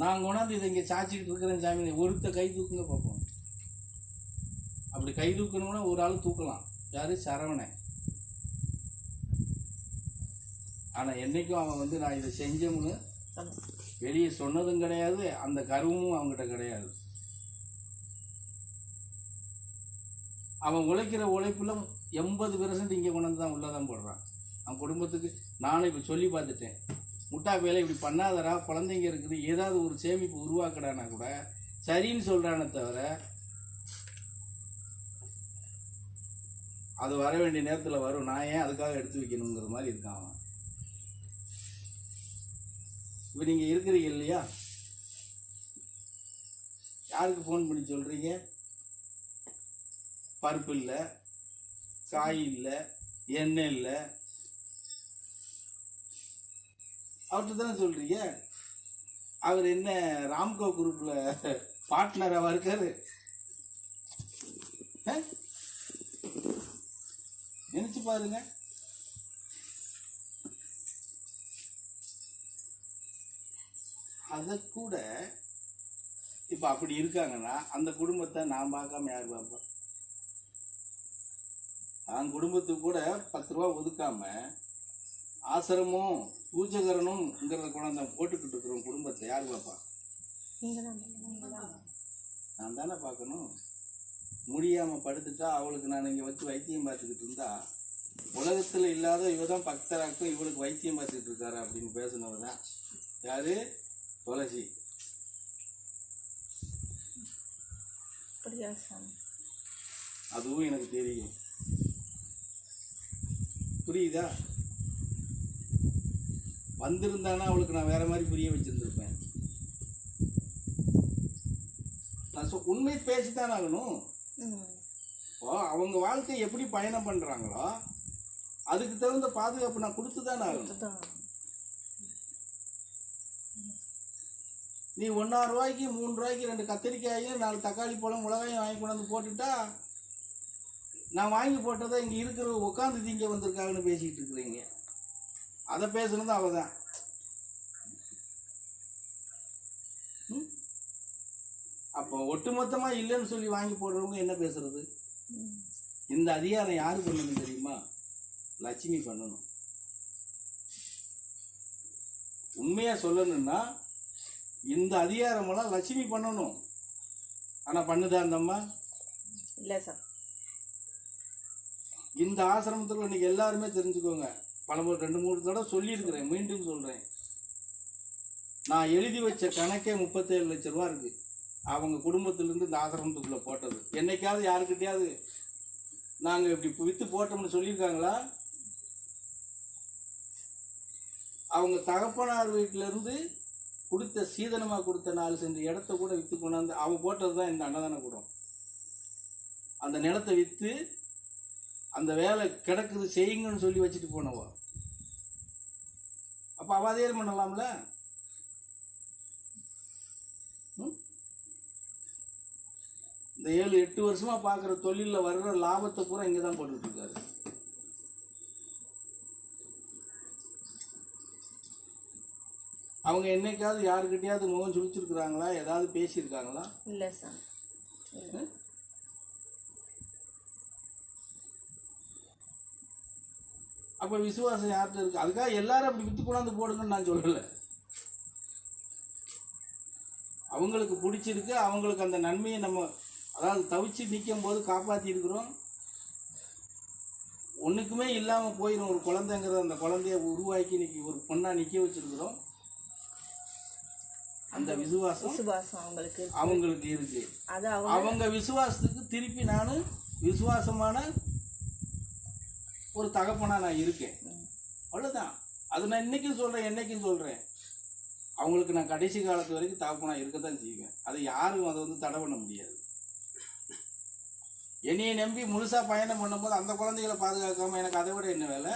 நான் கொண்டாந்து இதை இங்கே சாச்சிக்கிட்டு இருக்கிறேன் சாமி ஒருத்த கை தூக்குங்க பார்ப்போம் அப்படி கை தூக்கணும்னா ஒரு ஆள் தூக்கலாம். யாரு? சரவணன். ஆனா என்னைக்கும் அவன் வந்து நான் இதை செஞ்சோம்னு வெளியே சொன்னதும் கிடையாது அந்த கருவமும் அவங்ககிட்ட கிடையாது. அவன் உழைக்கிற உழைப்புல எண்பது பெர்சன்ட் இங்கே கொண்டாந்து தான் உள்ளதான் போடுறான். அவன் குடும்பத்துக்கு நானும் இப்போ சொல்லி பார்த்துட்டேன். முட்டா வேலை இப்படி பண்ணாதடா குழந்தைங்க இருக்குது ஏதாவது ஒரு சேமிப்பு உருவாக்கடானா கூட சரின்னு சொல்கிறானே தவிர அது வர வேண்டிய நேரத்தில் வரும். நான் ஏன் அதுக்காக எடுத்து வைக்கணுங்கிற மாதிரி இருக்கான் இப்போ நீங்கள் இருக்கிறீங்க இல்லையா? யாருக்கு ஃபோன் பண்ணி சொல்கிறீங்க பருப்பு இல்லை காய் இல்லை எண்ணெய் இல்லை அவர்கிட்ட தானே சொல்றீங்க? அவர் என்ன ராம்கோ குரூப்ல பார்ட்னராக இருக்காரு? நினைச்சு பாருங்க. அத கூட இப்ப அப்படி இருக்காங்கன்னா அந்த குடும்பத்தை நான் பார்க்காம யார் பார்ப்பா? நான் குடும்பத்துக்கு கூட பத்து ரூபா ஒதுக்காம ஆசிரமும் பூஜகரனும்ங்கிறத கொண்டாந்து போட்டுக்கிட்டு இருக்கிற குடும்பத்தை. யார் பார்ப்பா நான் தானே பார்க்கணும் முடியாம படுத்துட்டா அவளுக்கு நான் இங்க வச்சு வைத்தியம் பார்த்துக்கிட்டு இருந்தா உலகத்துல இல்லாத இவ தான் பக்தராக்கும் இவளுக்கு வைத்தியம் பார்த்துக்கிட்டு இருக்காரு அப்படின்னு பேசினவர் தான். யாரு? துளசி. அதுவும் எனக்கு தெரியும். புரியுதா? வந்திருந்தானா அவளுக்கு நான் வேற மாதிரி புரிய வச்சிருந்திருப்பேன். உண்மை பேசித்தான் ஆகணும். இப்போ அவங்க வாழ்க்கை எப்படி பயணம் பண்றாங்களோ அதுக்கு தகுந்த பாதுகாப்பு நான் கொடுத்து தான் ஆகணும். நீ ஒன்றா ரூபாய்க்கு மூணு ரூபாய்க்கு ரெண்டு கத்திரிக்காயும் நாலு தக்காளி பழம் மிளகாயும் வாங்கி கொண்டாந்து போட்டுட்டா நான் வாங்கி போட்டதை இங்கே இருக்கிற உட்காந்து திங்க வந்திருக்காங்கன்னு பேசிக்கிட்டு இருக்கிறீங்க. அதை பேசுனது அவ தான் அப்போ ஒட்டுமொத்தமாக இல்லைன்னு சொல்லி வாங்கி போடுறவங்க என்ன பேசுறது. இந்த அதிகாரம் யாரு பண்ணணும் தெரியுமா? லட்சுமி பண்ணணும். உண்மையா சொல்லணும்னா இந்த அதிகாரமெல்லாம் லட்சுமி பண்ணணும். ஆனா பண்ணுதா அந்த அம்மா? இல்லை சார். இந்த ஆசிரமத்துல இன்னைக்கு எல்லாருமே தெரிஞ்சுக்கோங்க. பல ரெண்டு மூணு தடவை சொல்லியிருக்கிறேன் மீண்டும் சொல்கிறேன் நான் எழுதி வச்ச கணக்கே முப்பத்தேழு லட்ச ரூபா இருக்கு. அவங்க குடும்பத்திலிருந்து இந்த ஆசிரமத்துக்குள்ளே போட்டது. என்னைக்காவது யாருக்கிட்டையாவது நாங்கள் இப்படி விற்று போட்டோம்னு சொல்லியிருக்காங்களா? அவங்க தகப்பனார் வீட்டிலேருந்து கொடுத்த சீதனமாக கொடுத்த நாலு சென்ற இடத்த கூட விற்று கொண்டாந்து அவன் போட்டது தான் இந்த அன்னதான கூடம். அந்த நிலத்தை விற்று அந்த வேலை கிடக்குது செய்யுங்கன்னு சொல்லி வச்சுட்டு போனவா? அப்ப அவ அதே பண்ணலாம்ல? இந்த ஏழு எட்டு வருஷமா பாக்குற தொழில்ல வர்ற லாபத்தை பூரா இங்க தான் போட்டுட்டு இருக்காரு அவங்க என்னைக்காவது யாருக்கிட்டயாவது முகம் சுழிச்சிருக்கிறாங்களா? ஏதாவது பேசியிருக்காங்களா? இல்லை சார். அப்ப விசுவாசம் யார்கிட்ட இருக்கு? அதுக்காக எல்லாரும் அப்படி வித்து கொண்டாந்து போடுங்கன்னு நான் சொல்லல. அவங்களுக்கு பிடிச்சிருக்கு அவங்களுக்கு அந்த நன்மையை நம்ம அதாவது தவிச்சு நிற்கும் போது காப்பாத்தி இருக்கிறோம். ஒண்ணுக்குமே இல்லாம போயிடும் ஒரு குழந்தைங்கிற அந்த குழந்தைய உருவாக்கி இன்னைக்கு ஒரு பொண்ணா நிக்க வச்சிருக்கிறோம். அந்த விசுவாசம் விசுவாசம் அவங்களுக்கு. அவங்களுக்கு இருக்கு. அவங்க அவங்க விசுவாசத்துக்கு திருப்பி நான் விசுவாசமான ஒரு தகப்பனா நான் இருக்கேன். அவ்வளவுதான். அது நான் இன்னைக்கும் சொல்றேன் என்னைக்கும் சொல்றேன். அவங்களுக்கு நான் கடைசி காலத்து வரைக்கும் தகப்பனா இருக்கத்தான் செய்வேன். அதை யாரும் அதை வந்து தடை பண்ண முடியாது. என்னையை நம்பி முழுசா பயணம் பண்ணும்போது அந்த குழந்தைகளை பாதுகாக்காம எனக்கு அதை விட என்ன வேலை?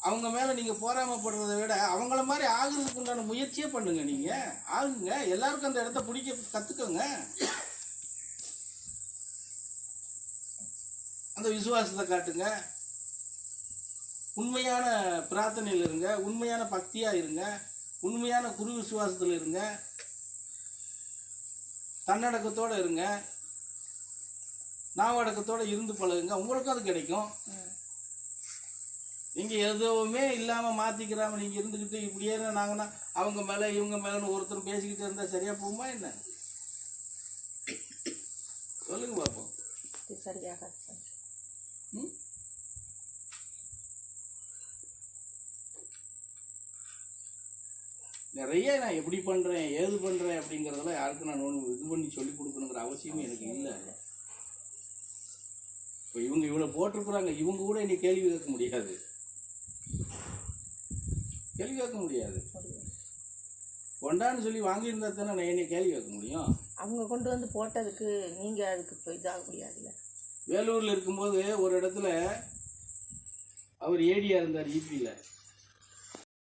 அவங்க மேல நீங்க போராமப்படுறதை விட அவங்கள மாதிரி ஆகுறதுக்கு உண்டான முயற்சியே பண்ணுங்க நீங்க. ஆகுங்க. எல்லாருக்கும் அந்த இடத்த பிடிக்க கத்துக்கோங்க. அந்த விசுவாசத்தை காட்டுங்க. உண்மையான பிரார்த்தனையில் இருங்க. உண்மையான பக்தியாக இருங்க. உண்மையான குரு விசுவாசத்தில் இருங்க. தன்னடக்கத்தோடு இருங்க. நாவடக்கத்தோடு இருந்து பழகுங்க. உங்களுக்கும் அது கிடைக்கும். நீங்கள் எதுவுமே இல்லாமல் மாற்றிக்கிறாமல் நீங்கள் இருந்துக்கிட்டு இப்படியே நாங்கன்னா அவங்க மேலே இவங்க மேலேன்னு ஒருத்தர் பேசிக்கிட்டு இருந்தால் சரியாக போகுமா என்ன? சொல்லுங்க பார்ப்போம் சரியாக நிறைய நான் எப்படி பண்றேன் ஏது பண்றேன் அப்படிங்கறதெல்லாம் யாருக்கும் நான் ஒண்ணு இது பண்ணி சொல்லி கொடுக்கணுங்கிற அவசியமே எனக்கு இல்லை. இப்போ இவங்க இவ்வளவு போட்டிருக்கிறாங்க இவங்க கூட என்னை கேள்வி கேட்க முடியாது. கேள்வி கேட்க முடியாது. கொண்டான்னு சொல்லி வாங்கியிருந்தா தானே நான் என்னை கேள்வி கேட்க முடியும். அவங்க கொண்டு வந்து போட்டதுக்கு நீங்க அதுக்கு இதாக முடியாதுல்ல. வேலூர்ல இருக்கும்போது ஒரு இடத்துல அவர் ஏடியா இருந்தார் ஈபியில்